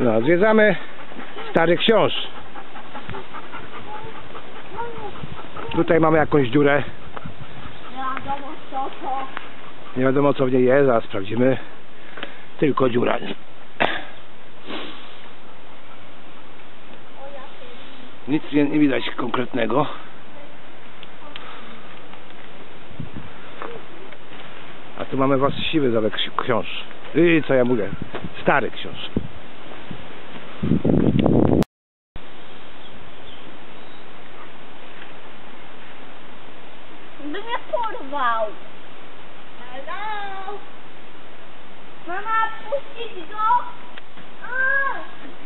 No, zwiedzamy stary książ. Tutaj mamy jakąś dziurę. Nie wiadomo co w niej jest, zaraz sprawdzimy. Tylko dziura. Nic nie, nie widać konkretnego. A tu mamy właściwy zawek ksi- książ. Yy, co ja mówię? Stary książ. By mnie porwał. Hello? Mama, puścić go? A,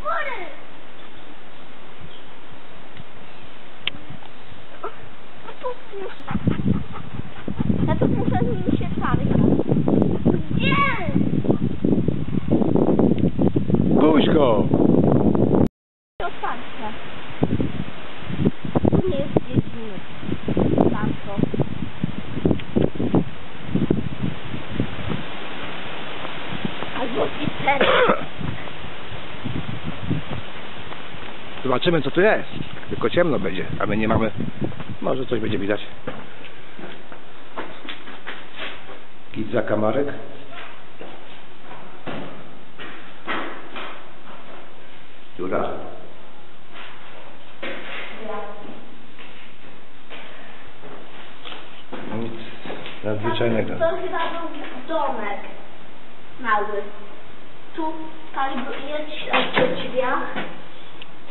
Bory! Ja tu muszę. Ja tu muszę z nim się targać. Gdzie? Guśko! Otwarte. Tu nie jest dziedziny. Bardzo. Albo pizzeria. Zobaczymy co tu jest. Tylko ciemno będzie, a my nie mamy. Może coś będzie widać. Kit zakamarek. Dziura. Nic nadzwyczajnego. To chyba był domek mały. Tu tam jest po drzwiach.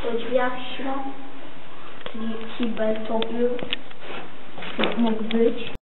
Po drzwiach. Czyli kibel to był. Mógł być.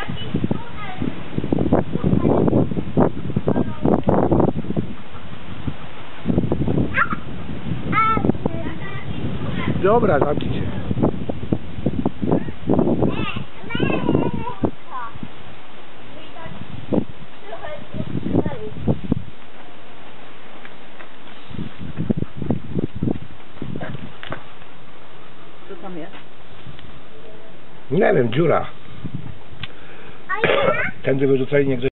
Dobra, zamknij się. Co tam jest? Nie wiem, dziura. A ja? Tędy wyrzucali niegdzie.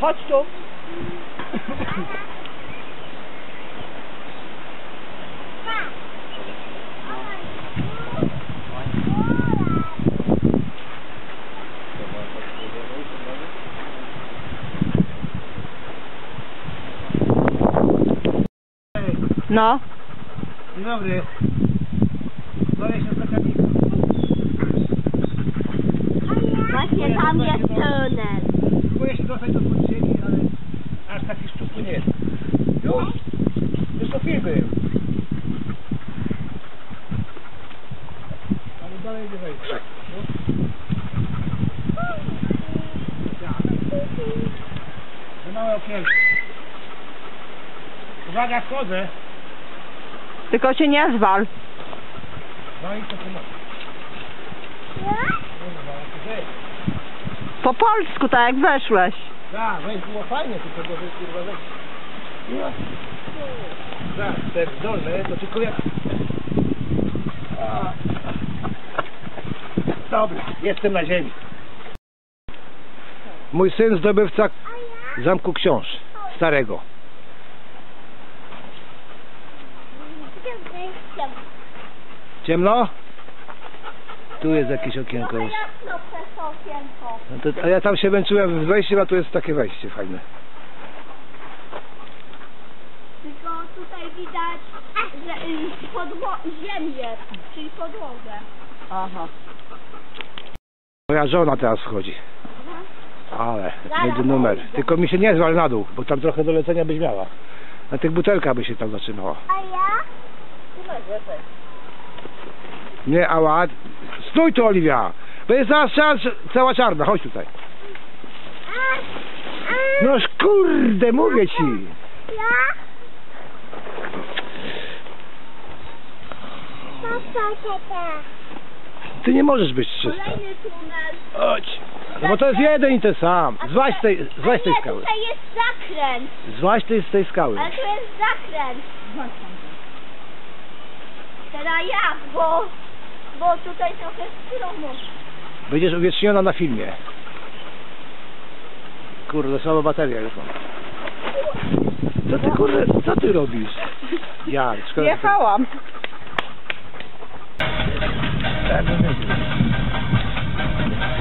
Chodź tu. No. Dzień dobry. Boję się. Właśnie tam jest tunel. Próbuję się dostać do podziemi, ale aż taki sztuk nie jest. Już? Już to film. Ale dalej nie wejdę. Tak. Za małe okienko. Uwaga, wchodzę. Tylko się nie zwal. No i to pomoże. Nie? Dobra, ale to po polsku, tak jak weszłeś. Tak, weź było fajnie, tylko gorzej kurwa weź. No. Tak, te dolne, to tylko jak... A. Dobra, jestem na ziemi. Mój syn zdobywca Zamku Książ, starego. Ciemno? Tu jest jakieś okienko. Jasno przez okienko. No to, a ja tam się męczyłem z wejściem, a tu jest takie wejście fajne. Tylko tutaj widać, że y, podło- ziemię, czyli podłogę. Aha. Moja żona teraz wchodzi. Ale będzie numer. Tylko mi się nie zwal na dół, bo tam trochę do lecenia byś miała. Na tych butelkach by się tam zatrzymała. A ja? Nie, ała. Stój tu, Oliwia! To jest zaraz cała czarna, chodź tutaj. Noż kurde, mówię ci. Ja? Ty nie możesz być czysta. Kolejny tunel. Chodź. No bo to jest jeden i ten sam. Złaź z tej, złaź z tej skały. tutaj jest zakręt. Złaź ty z tej skały. Ale tu jest zakręt. Teraz ja, bo, bo tutaj trochę stromo. Będziesz uwieczniona na filmie. Kurde, słaba bateria już mam. Co ty kurde, co ty robisz? Ja, szkoda. że- Jechałam.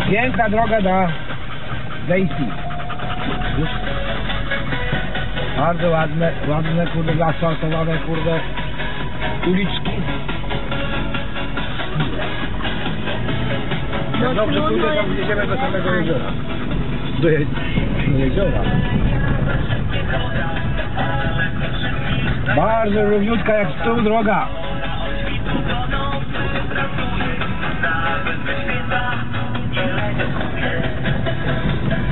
Piękna droga na Daisy. Już. Bardzo ładne, ładne kurde zaasfaltowane kurde uliczki. No dobrze, pójdę tam jedziemy do samego jeziora. Do, je, do jeziora. Bardzo równiutka jak stół droga.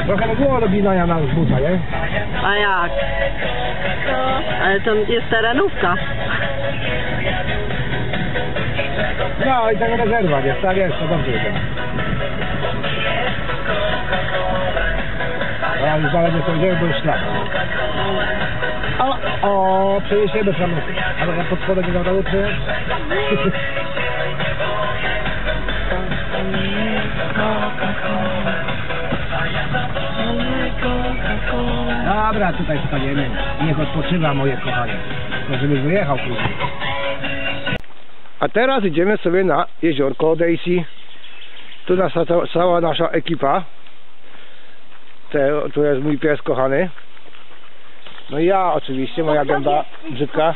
Trochę by było do ginania na buta, nie? A jak? Ale to jest terenówka. No i taka rezerwa, wiesz, tak jest, to dobrze jest. Ja już dalej nie powiedziałem, bo już szlak. O, o, przeniesiemy samochód. Ale ja pod nie rady przyjechać? Dobra, tutaj staniemy. Niech odpoczywa moje kochanie. No, żeby wyjechał później. A teraz idziemy sobie na jeziorko Daisy. Tu ca- cała nasza ekipa. Te, tu jest mój pies kochany. No i ja oczywiście, moja gęba brzydka.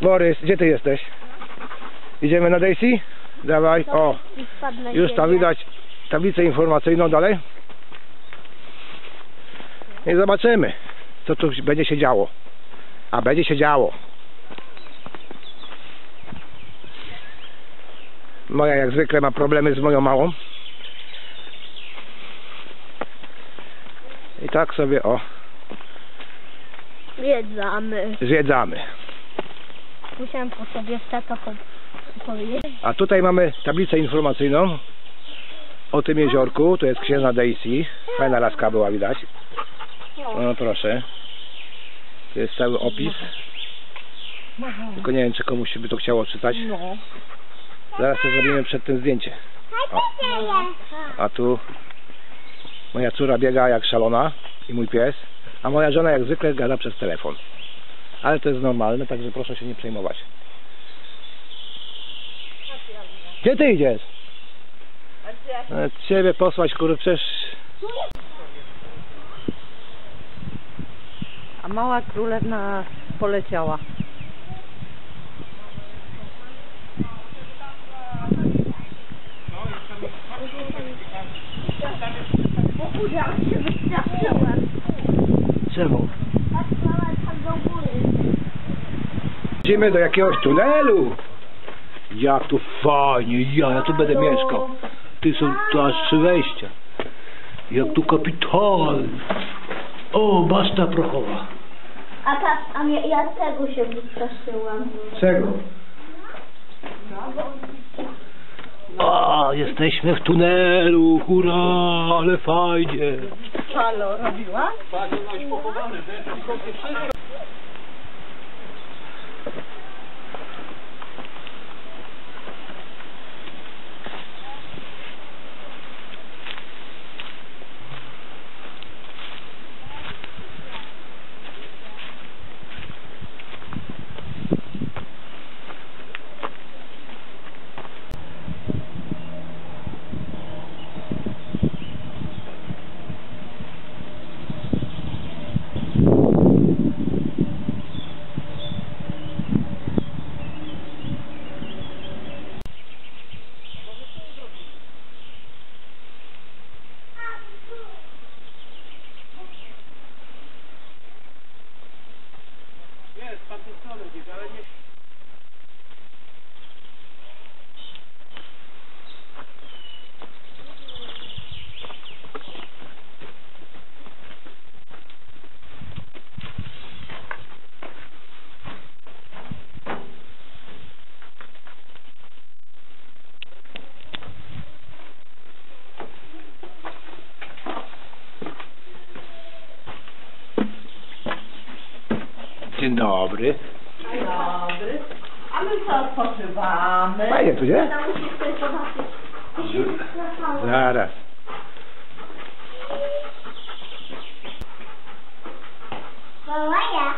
Borys, gdzie ty jesteś? Idziemy na Daisy? Dawaj, o, już tam widać tablicę informacyjną dalej. I zobaczymy, co tu będzie się działo. A będzie się działo. Moja jak zwykle ma problemy z moją małą. I tak sobie o, Zwiedzamy. zwiedzamy. Musiałem po sobie w tato po- powiedzieć. A tutaj mamy tablicę informacyjną o tym jeziorku. To jest księżna Daisy. Fajna laska była widać. O, proszę. Tu jest cały opis. Tylko nie wiem, czy komuś by to chciało czytać. No. Zaraz to zrobimy przed tym zdjęcie. O. A tu moja córa biega jak szalona i mój pies, a moja żona jak zwykle gada przez telefon. Ale to jest normalne, także proszę się nie przejmować. Gdzie ty idziesz? E, Ciebie posłać, kurde, przecież... A mała królewna poleciała. O kurde, ja się wystraszyłem. Czemu? Idziemy do jakiegoś tunelu. Jak tu fajnie, ja, ja tu będę mieszkał. Ty są tu aż trzy wejścia. Jak tu kapitalnie. O, basta prochowa. A, ta, a nie, ja tego się wystraszyłam. Czego? O, jesteśmy w tunelu, hurra, ale fajnie. Halo, robiła? Dzień dobry. Dobry. A my co odpoczywamy? Fajnie tu, nie? Zaraz. Maja.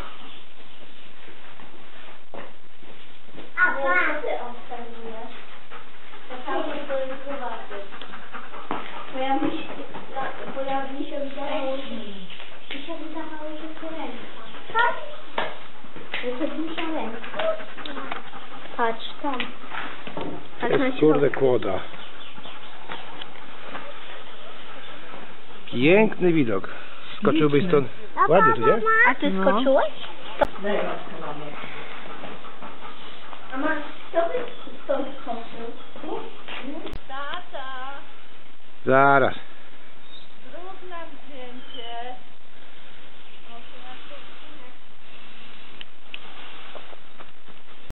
A, co ty obserwujesz? Czasami to jest zobaczyć. Bo ja mi się, bo ja mi się wydawało, że mi się wydawało, że to ręka. Tak? Że to duża ręka. Patrz tam. To jest kurde kłoda. Piękny widok. Skoczyłbyś stąd. Ładnie tu, nie? A ty No. skoczyłeś? A ma, kto by stąd skoczył? Zaraz.